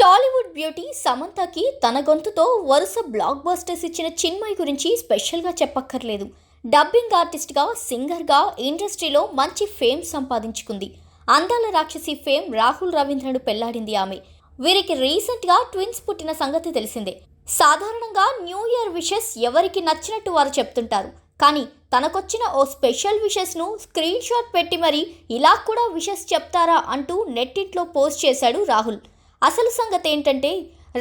Tollywood beauty సమంతకి తన గొంతుతో వరుస బ్లాక్ బస్టర్స్ ఇచ్చిన చిన్మయ్ గురించి స్పెషల్గా చెప్పక్కర్లేదు. డబ్బింగ్ ఆర్టిస్ట్గా సింగర్గా ఇండస్ట్రీలో మంచి ఫేమ్ సంపాదించుకుంది. అందాల రాక్షసి ఫేమ్ రాహుల్ రవీంద్రను పెళ్ళాడింది ఆమె. వీరికి రీసెంట్గా ట్విన్స్ పుట్టిన సంగతి తెలిసిందే. సాధారణంగా న్యూ ఇయర్ విషెస్ ఎవరికి నచ్చినట్టు వారు చెప్తుంటారు. కానీ తనకొచ్చిన ఓ స్పెషల్ విషెస్ను స్క్రీన్ షాట్ పెట్టి మరీ ఇలా కూడా విషెస్ చెప్తారా అంటూ నెట్టింట్లో పోస్ట్ చేశాడు రాహుల్. అసలు సంగతి ఏంటంటే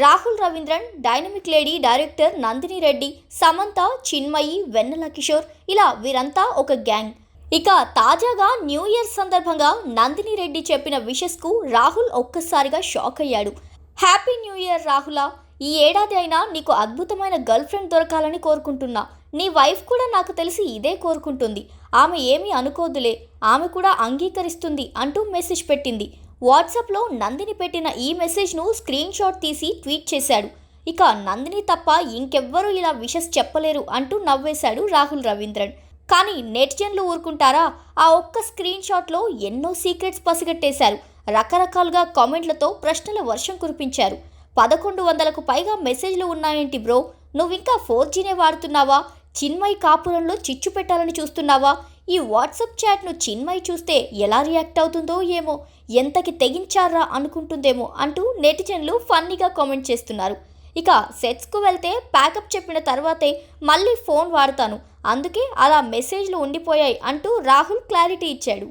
Rahul Ravindran dynamic lady director Nandini Reddy Samantha Chinmayi Vennela Kishore ఇలా వీరంతా ఒక గ్యాంగ్. ఇక తాజాగా న్యూ ఇయర్ సందర్భంగా నందిని రెడ్డి చెప్పిన విషెస్కు రాహుల్ ఒక్కసారిగా షాక్ అయ్యాడు. హ్యాపీ న్యూ ఇయర్ రాహులా! ఈ ఏడాది అయినా నీకు అద్భుతమైన గర్ల్ ఫ్రెండ్ దొరకాలని కోరుకుంటున్నా. నీ వైఫ్ కూడా నాకు తెలిసి ఇదే కోరుకుంటుంది. ఆమె ఏమీ అనుకోదులే. ఆమె కూడా అంగీకరిస్తుంది అంటూ మెసేజ్ పెట్టింది. వాట్సాప్లో నందిని పెట్టిన ఈ మెసేజ్ను స్క్రీన్ షాట్ తీసి ట్వీట్ చేశాడు. ఇక నందిని తప్ప ఇంకెవ్వరూ ఇలా విషస్ చెప్పలేరు అంటూ నవ్వేశాడు రాహుల్ రవీంద్రన్. కానీ నెటిజన్లు ఊరుకుంటారా? ఆ ఒక్క స్క్రీన్ షాట్లో ఎన్నో సీక్రెట్స్ పసిగట్టేశారు. రకరకాలుగా కామెంట్లతో ప్రశ్నల వర్షం కురిపించారు. పదకొండు వందలకు పైగా మెసేజ్లు ఉన్నాయేంటి బ్రో? నువ్వింకా ఫోర్ జీనే వాడుతున్నావా? చిన్మయ్ కాపురంలో చిచ్చు పెట్టాలని చూస్తున్నావా? ఈ వాట్సాప్ చాట్ను చిన్మయి చూస్తే ఎలా రియాక్ట్ అవుతుందో ఏమో ఎంతకి తెగించారా అనుకుంటుందేమో అంటూ నెటిజన్లు ఫన్నీగా కామెంట్ చేస్తున్నారు. ఇక సెట్స్కు వెళ్తే ప్యాకప్ చెప్పిన తర్వాతే మళ్ళీ ఫోన్ వాడతాను అందుకే అలా మెసేజ్లు ఉండిపోయాయి అంటూ రాహుల్ క్లారిటీ ఇచ్చాడు.